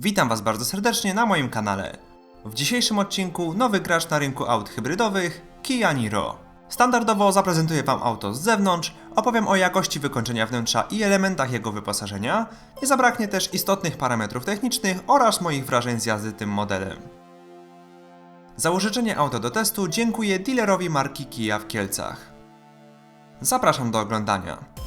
Witam Was bardzo serdecznie na moim kanale. W dzisiejszym odcinku nowy gracz na rynku aut hybrydowych Kia Niro. Standardowo zaprezentuję Wam auto z zewnątrz, opowiem o jakości wykończenia wnętrza i elementach jego wyposażenia, nie zabraknie też istotnych parametrów technicznych oraz moich wrażeń z jazdy tym modelem. Za użyczenie auta do testu dziękuję dealerowi marki Kia w Kielcach. Zapraszam do oglądania.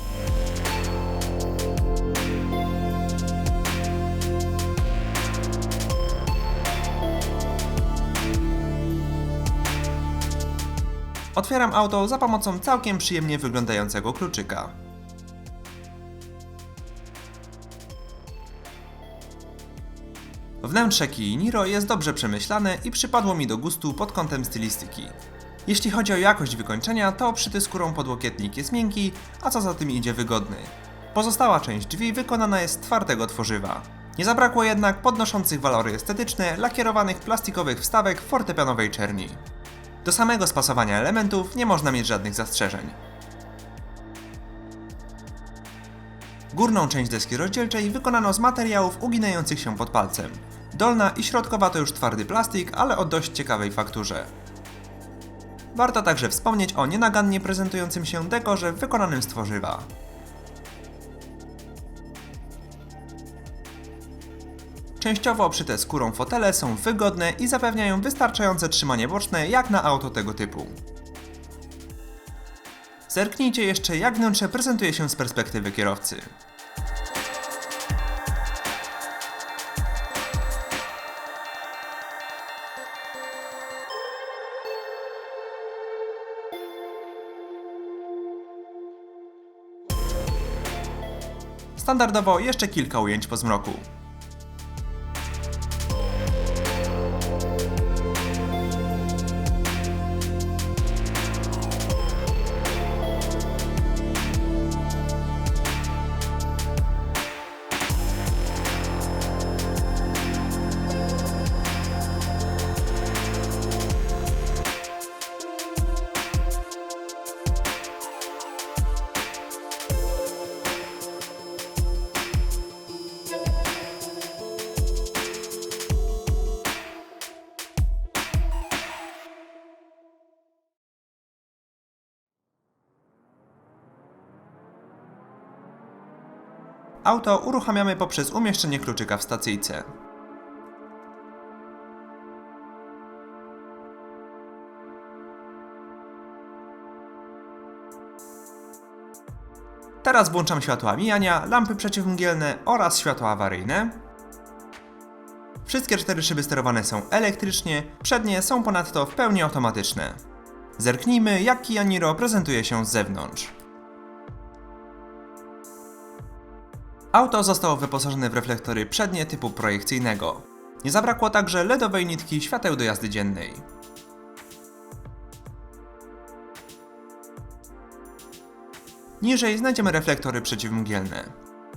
Otwieram auto za pomocą całkiem przyjemnie wyglądającego kluczyka. Wnętrze Kii Niro jest dobrze przemyślane i przypadło mi do gustu pod kątem stylistyki. Jeśli chodzi o jakość wykończenia, to obszyty skórą podłokietnik jest miękki, a co za tym idzie wygodny. Pozostała część drzwi wykonana jest z twardego tworzywa. Nie zabrakło jednak podnoszących walory estetyczne lakierowanych plastikowych wstawek fortepianowej czerni. Do samego spasowania elementów nie można mieć żadnych zastrzeżeń. Górną część deski rozdzielczej wykonano z materiałów uginających się pod palcem. Dolna i środkowa to już twardy plastik, ale o dość ciekawej fakturze. Warto także wspomnieć o nienagannie prezentującym się dekorze wykonanym z tworzywa. Częściowo obszyte skórą fotele są wygodne i zapewniają wystarczające trzymanie boczne jak na auto tego typu. Zerknijcie jeszcze jak wnętrze prezentuje się z perspektywy kierowcy. Standardowo jeszcze kilka ujęć po zmroku. Auto uruchamiamy poprzez umieszczenie kluczyka w stacyjce. Teraz włączam światła mijania, lampy przeciwmgielne oraz światła awaryjne. Wszystkie cztery szyby sterowane są elektrycznie, przednie są ponadto w pełni automatyczne. Zerknijmy jak Kia Niro prezentuje się z zewnątrz. Auto zostało wyposażone w reflektory przednie typu projekcyjnego. Nie zabrakło także LEDowej nitki świateł do jazdy dziennej. Niżej znajdziemy reflektory przeciwmgielne.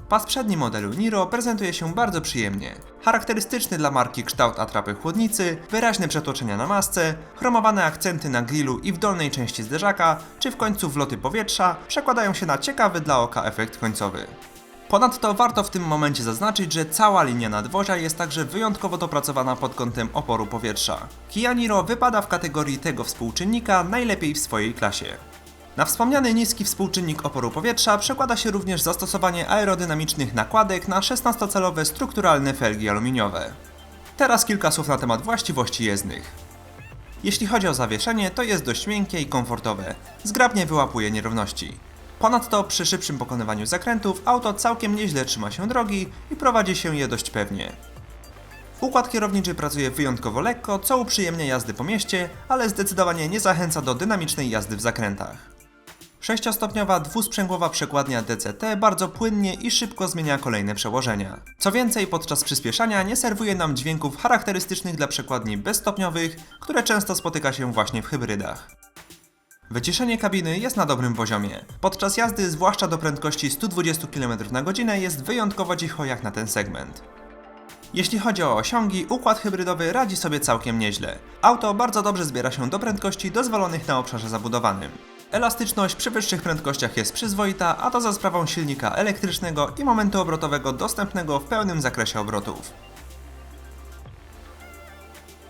Pas przedni modelu Niro prezentuje się bardzo przyjemnie. Charakterystyczny dla marki kształt atrapy chłodnicy, wyraźne przetłoczenia na masce, chromowane akcenty na grillu i w dolnej części zderzaka, czy w końcu wloty powietrza przekładają się na ciekawy dla oka efekt końcowy. Ponadto warto w tym momencie zaznaczyć, że cała linia nadwozia jest także wyjątkowo dopracowana pod kątem oporu powietrza. Kia Niro wypada w kategorii tego współczynnika najlepiej w swojej klasie. Na wspomniany niski współczynnik oporu powietrza przekłada się również zastosowanie aerodynamicznych nakładek na 16-calowe strukturalne felgi aluminiowe. Teraz kilka słów na temat właściwości jezdnych. Jeśli chodzi o zawieszenie, to jest dość miękkie i komfortowe, zgrabnie wyłapuje nierówności. Ponadto przy szybszym pokonywaniu zakrętów auto całkiem nieźle trzyma się drogi i prowadzi się je dość pewnie. Układ kierowniczy pracuje wyjątkowo lekko, co uprzyjemnia jazdy po mieście, ale zdecydowanie nie zachęca do dynamicznej jazdy w zakrętach. Sześciostopniowa dwusprzęgłowa przekładnia DCT bardzo płynnie i szybko zmienia kolejne przełożenia. Co więcej, podczas przyspieszania nie serwuje nam dźwięków charakterystycznych dla przekładni bezstopniowych, które często spotyka się właśnie w hybrydach. Wyciszenie kabiny jest na dobrym poziomie. Podczas jazdy, zwłaszcza do prędkości 120 km na godzinę, jest wyjątkowo cicho jak na ten segment. Jeśli chodzi o osiągi, układ hybrydowy radzi sobie całkiem nieźle. Auto bardzo dobrze zbiera się do prędkości dozwolonych na obszarze zabudowanym. Elastyczność przy wyższych prędkościach jest przyzwoita, a to za sprawą silnika elektrycznego i momentu obrotowego dostępnego w pełnym zakresie obrotów.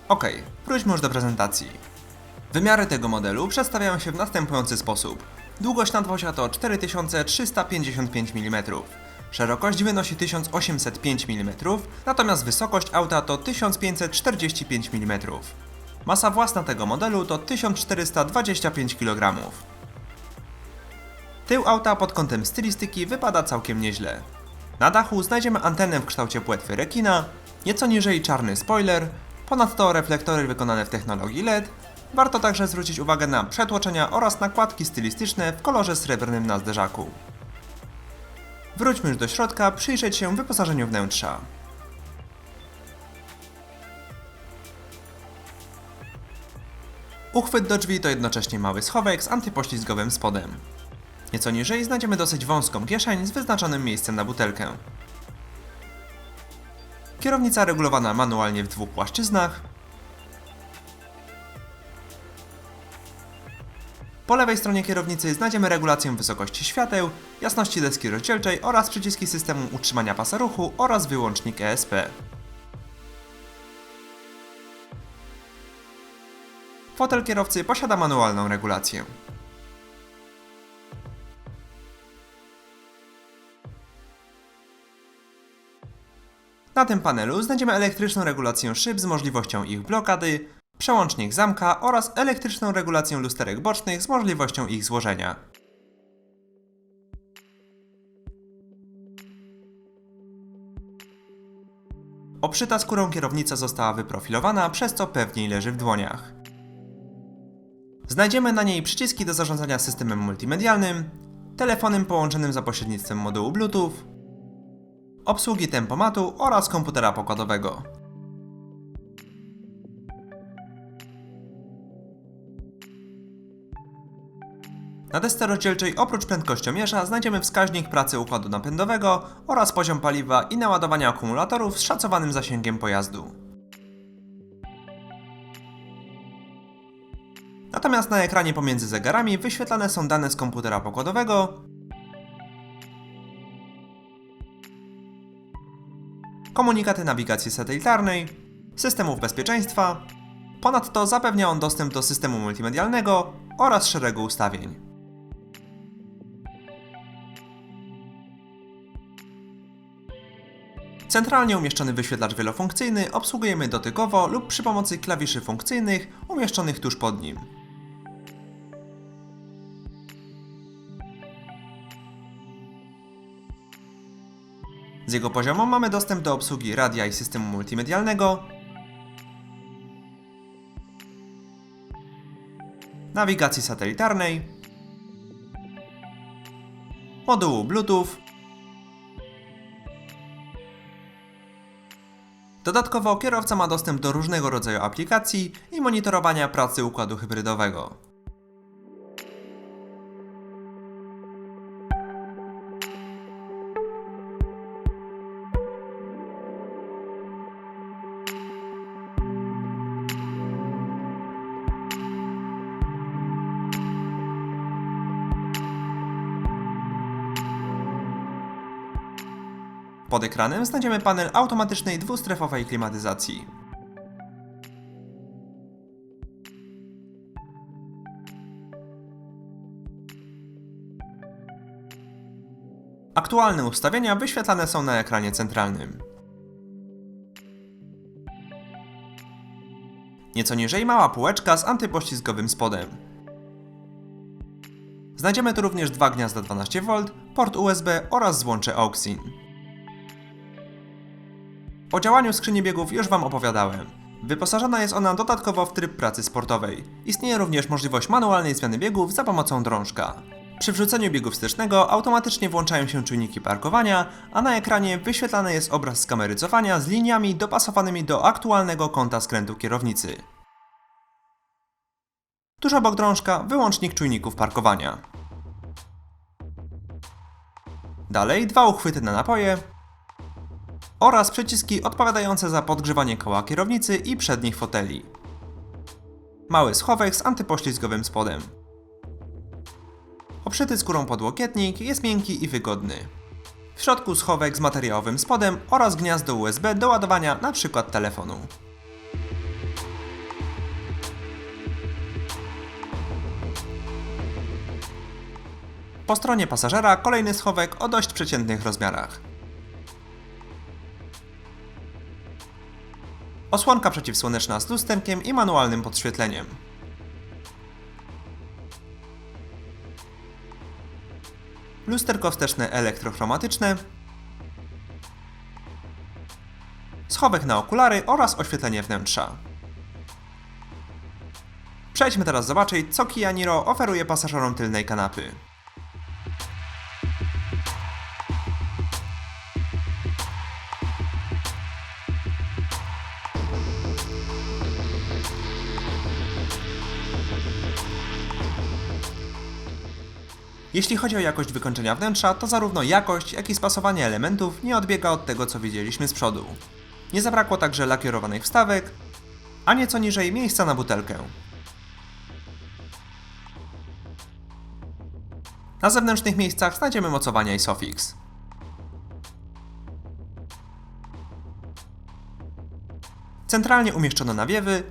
Ok, wróćmy już do prezentacji. Wymiary tego modelu przedstawiają się w następujący sposób. Długość nadwozia to 4355 mm, szerokość wynosi 1805 mm, natomiast wysokość auta to 1545 mm. Masa własna tego modelu to 1425 kg. Tył auta pod kątem stylistyki wypada całkiem nieźle. Na dachu znajdziemy antenę w kształcie płetwy rekina, nieco niżej czarny spoiler, ponadto reflektory wykonane w technologii LED. Warto także zwrócić uwagę na przetłoczenia oraz nakładki stylistyczne w kolorze srebrnym na zderzaku. Wróćmy już do środka, przyjrzeć się wyposażeniu wnętrza. Uchwyt do drzwi to jednocześnie mały schowek z antypoślizgowym spodem. Nieco niżej znajdziemy dosyć wąską kieszeń z wyznaczonym miejscem na butelkę. Kierownica regulowana manualnie w dwóch płaszczyznach. Po lewej stronie kierownicy znajdziemy regulację wysokości świateł, jasności deski rozdzielczej oraz przyciski systemu utrzymania pasa ruchu oraz wyłącznik ESP. Fotel kierowcy posiada manualną regulację. Na tym panelu znajdziemy elektryczną regulację szyb z możliwością ich blokady, przełącznik zamka oraz elektryczną regulację lusterek bocznych z możliwością ich złożenia. Obszyta skórą kierownica została wyprofilowana, przez co pewniej leży w dłoniach. Znajdziemy na niej przyciski do zarządzania systemem multimedialnym, telefonem połączonym za pośrednictwem modułu Bluetooth, obsługi tempomatu oraz komputera pokładowego. Na desce rozdzielczej oprócz prędkościomierza znajdziemy wskaźnik pracy układu napędowego oraz poziom paliwa i naładowania akumulatorów z szacowanym zasięgiem pojazdu. Natomiast na ekranie pomiędzy zegarami wyświetlane są dane z komputera pokładowego, komunikaty nawigacji satelitarnej, systemów bezpieczeństwa. Ponadto zapewnia on dostęp do systemu multimedialnego oraz szeregu ustawień. Centralnie umieszczony wyświetlacz wielofunkcyjny obsługujemy dotykowo lub przy pomocy klawiszy funkcyjnych umieszczonych tuż pod nim. Z jego poziomu mamy dostęp do obsługi radia i systemu multimedialnego, nawigacji satelitarnej, modułu Bluetooth, Dodatkowo kierowca ma dostęp do różnego rodzaju aplikacji i monitorowania pracy układu hybrydowego. Pod ekranem znajdziemy panel automatycznej dwustrefowej klimatyzacji. Aktualne ustawienia wyświetlane są na ekranie centralnym. Nieco niżej mała półeczka z antypoślizgowym spodem. Znajdziemy tu również dwa gniazda 12V, port USB oraz złącze AUXIN. O działaniu skrzyni biegów już Wam opowiadałem. Wyposażona jest ona dodatkowo w tryb pracy sportowej. Istnieje również możliwość manualnej zmiany biegów za pomocą drążka. Przy wrzuceniu biegu wstecznego automatycznie włączają się czujniki parkowania, a na ekranie wyświetlany jest obraz z kamery cofania z liniami dopasowanymi do aktualnego kąta skrętu kierownicy. Tuż obok drążka wyłącznik czujników parkowania. Dalej dwa uchwyty na napoje, oraz przyciski odpowiadające za podgrzewanie koła kierownicy i przednich foteli. Mały schowek z antypoślizgowym spodem. Oprzyty skórą podłokietnik jest miękki i wygodny. W środku schowek z materiałowym spodem oraz gniazdo USB do ładowania np. telefonu. Po stronie pasażera kolejny schowek o dość przeciętnych rozmiarach. Osłonka przeciwsłoneczna z lusterkiem i manualnym podświetleniem. Lusterko wsteczne elektrochromatyczne. Schowek na okulary oraz oświetlenie wnętrza. Przejdźmy teraz zobaczyć, co Kia Niro oferuje pasażerom tylnej kanapy. Jeśli chodzi o jakość wykończenia wnętrza, to zarówno jakość, jak i spasowanie elementów nie odbiega od tego, co widzieliśmy z przodu. Nie zabrakło także lakierowanych wstawek, a nieco niżej miejsca na butelkę. Na zewnętrznych miejscach znajdziemy mocowania i sofix. Centralnie umieszczono nawiewy,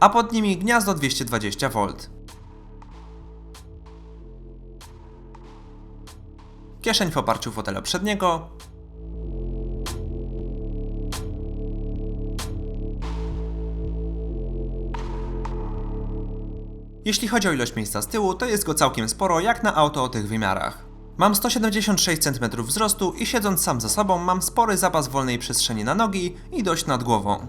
a pod nimi gniazdo 220V. Kieszeń w oparciu fotela przedniego. Jeśli chodzi o ilość miejsca z tyłu, to jest go całkiem sporo jak na auto o tych wymiarach. Mam 176 cm wzrostu i siedząc sam za sobą mam spory zapas wolnej przestrzeni na nogi i dość nad głową.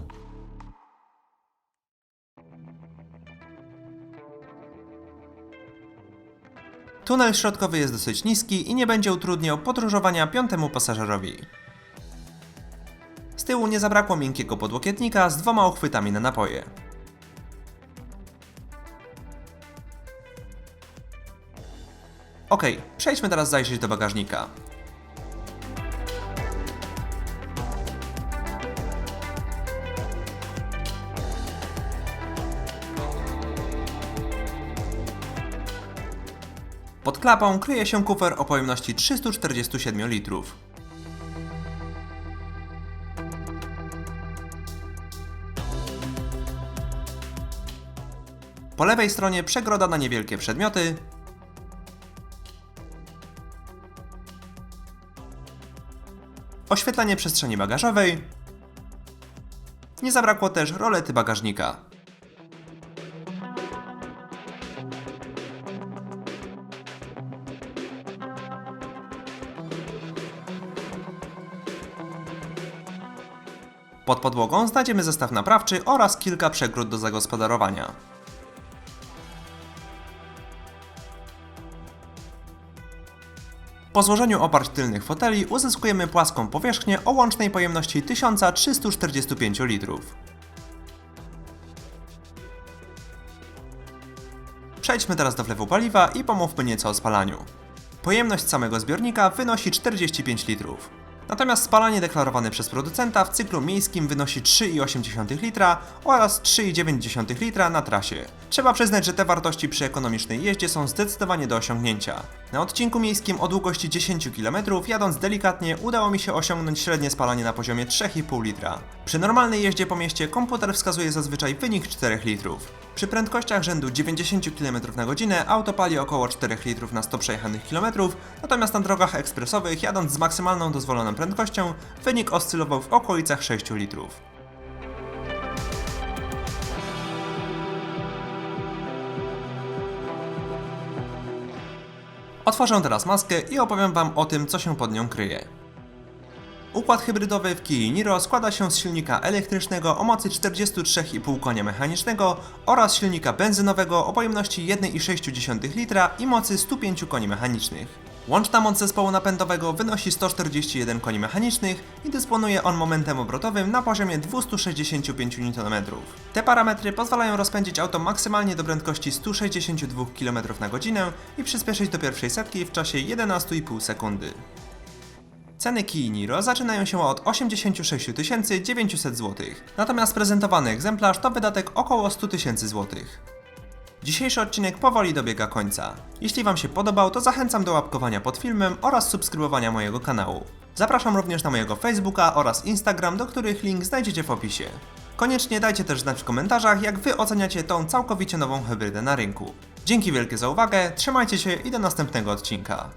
Tunel środkowy jest dosyć niski i nie będzie utrudniał podróżowania piątemu pasażerowi. Z tyłu nie zabrakło miękkiego podłokietnika z dwoma uchwytami na napoje. Ok, przejdźmy teraz zajrzeć do bagażnika. Pod klapą kryje się kufer o pojemności 347 litrów. Po lewej stronie przegroda na niewielkie przedmioty, oświetlenie przestrzeni bagażowej. Nie zabrakło też rolety bagażnika. Pod podłogą znajdziemy zestaw naprawczy oraz kilka przegród do zagospodarowania. Po złożeniu oparć tylnych foteli uzyskujemy płaską powierzchnię o łącznej pojemności 1345 litrów. Przejdźmy teraz do wlewu paliwa i pomówmy nieco o spalaniu. Pojemność samego zbiornika wynosi 45 litrów. Natomiast spalanie deklarowane przez producenta w cyklu miejskim wynosi 3,8 litra oraz 3,9 litra na trasie. Trzeba przyznać, że te wartości przy ekonomicznej jeździe są zdecydowanie do osiągnięcia. Na odcinku miejskim o długości 10 km jadąc delikatnie udało mi się osiągnąć średnie spalanie na poziomie 3,5 litra. Przy normalnej jeździe po mieście komputer wskazuje zazwyczaj wynik 4 litrów. Przy prędkościach rzędu 90 km na godzinę auto pali około 4 litrów na 100 przejechanych km, natomiast na drogach ekspresowych jadąc z maksymalną dozwoloną prędkością wynik oscylował w okolicach 6 litrów. Otworzę teraz maskę i opowiem Wam o tym, co się pod nią kryje. Układ hybrydowy w Kia Niro składa się z silnika elektrycznego o mocy 43,5 konia mechanicznego oraz silnika benzynowego o pojemności 1,6 litra i mocy 105 koni mechanicznych. Łączna moc zespołu napędowego wynosi 141 koni mechanicznych i dysponuje on momentem obrotowym na poziomie 265 Nm. Te parametry pozwalają rozpędzić auto maksymalnie do prędkości 162 km na godzinę i przyspieszyć do pierwszej setki w czasie 11,5 sekundy. Ceny Kii Niro zaczynają się od 86 900 zł, natomiast prezentowany egzemplarz to wydatek około 100 tysięcy złotych. Dzisiejszy odcinek powoli dobiega końca. Jeśli Wam się podobał, to zachęcam do łapkowania pod filmem oraz subskrybowania mojego kanału. Zapraszam również na mojego Facebooka oraz Instagram, do których link znajdziecie w opisie. Koniecznie dajcie też znać w komentarzach, jak Wy oceniacie tą całkowicie nową hybrydę na rynku. Dzięki wielkie za uwagę, trzymajcie się i do następnego odcinka.